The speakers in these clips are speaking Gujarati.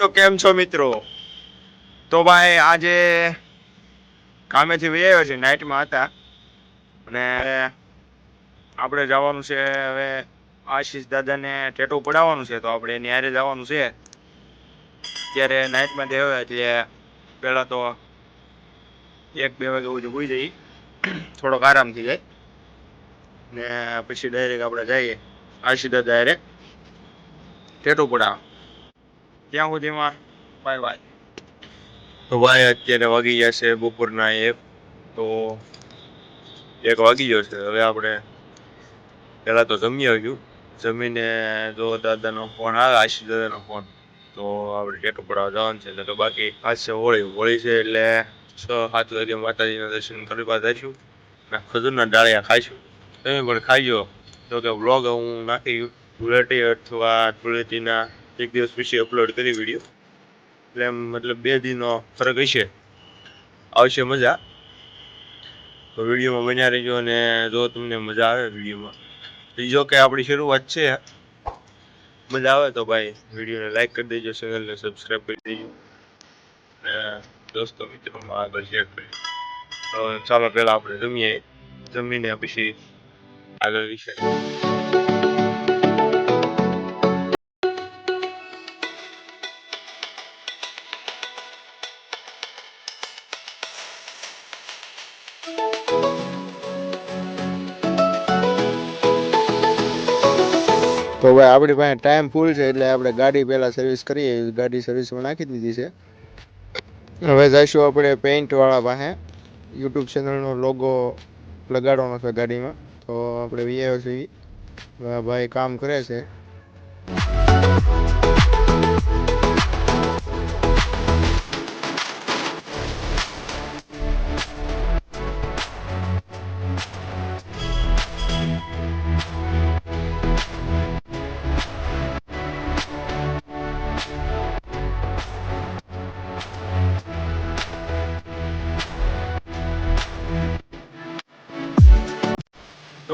તો કેમ છો મિત્રો? તો ભાઈ આજે કામેથી વહી આવ્યો છે નાઇટમાં હતા. અને આપણે જવાનું છે, હવે આશીષ દાદાને ટેટુ પડાવવાનું છે, તો આપણે એની હારે જવાનું છે. અત્યારે નાઇટમાં આવ્યા એટલે પહેલાં તો એક બે વાગે સુધી હોઈ જઈ થોડોક આરામ થઈ જાય. ને પછી ડાયરેક્ટ આપણે જઈએ. આશીષ દાદા હારે ટેટુ પડાવવા. ત્યાં સુધીમાં બાય બાય તો ભાઈ અત્યારે વાગી ગયા છે બપોરના એક. તો એક વાગી ગયો છે. હવે આપણે પહેલાં તો જમી આવ્યું જમીને જો દાદાનો ફોન આવે, આશીષ દાદાનો ફોન તો આપણે ટેટુ પડવા જવાનું છે. તો બાકી આજ છે હોળી. હોળી છે એટલે છ, સાત વાગે માતાજીના દર્શન કરવા જઈશું. ને ખજૂરના ડાળિયા ખાઈશું. તમે પણ ખાઈ જો તો કે વ્લોગ હું નાખી ધૂળેટી અથવા ધૂળેટીના એક દિવસ પછી અપલોડ કરી વીડિયો એટલે એમ મતલબ બે દિનનો ફરક હશે. આવશે મજા. તો વિડીયોમાં બન્યા રહેજો અને જો તમને મજા આવે વિડીયોમાં બીજો કે આપણી શરૂઆત છે. મજા આવે તો ભાઈ વિડીયોને લાઈક કરી દેજો ચેનલને સબસ્ક્રાઈબ કરી દેજો. અને દોસ્તો મિત્રોમાં આગળ શેર કરી તો ચાલો, પહેલાં આપણે જમીએ. જમીને પછી આગળ વિશે. તો ભાઈ, આપણી પાસે ટાઈમ ફૂલ છે, એટલે આપણે ગાડી પહેલાં સર્વિસ કરીએ. ગાડી સર્વિસમાં નાખી દીધી છે. હવે જઈશું આપણે પેઇન્ટવાળા પાસે. યુટ્યુબ ચેનલનો લોગો લગાડવાનો છે ગાડીમાં. તો આપણે હવે ભાઈ કામ કરે છે.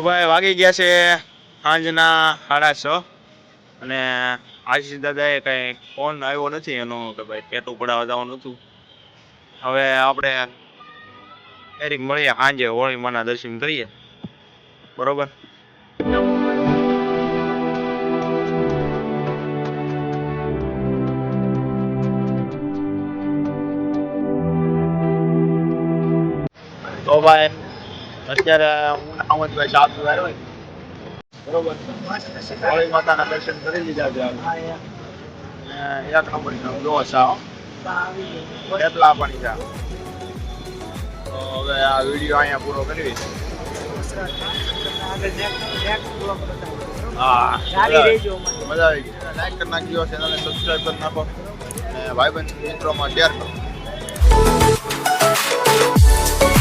ભાઈ વાગી ગયા છે સાંજના સાડા છ. અને આશીષ દાદાએ કંઈ ફોન આવ્યો નથી, એનો કે ભાઈ પેટું પડાવવા જવાનું હતું. હવે આપણે ક્યારેક મળીએ, સાંજે હોળી માના દર્શન કરીએ. બરોબર? તો ભાઈ અત્યારે હું અહમદભાઈ શાહ આવ્યો હોય. બરોબર? હોળી માતાના દર્શન કરી લીધા છે એક નંબર જો સાવ. કેટલા પણ છે તો હવે આ વીડિયો અહીંયા પૂરો કરવી હા. મજા આવી. ગઈ. લાઈક કરી નાખજો ચેનલને સબસ્ક્રાઈબ કરી નાખો. અને ભાઈબંધ મિત્રોમાં શેર કરો.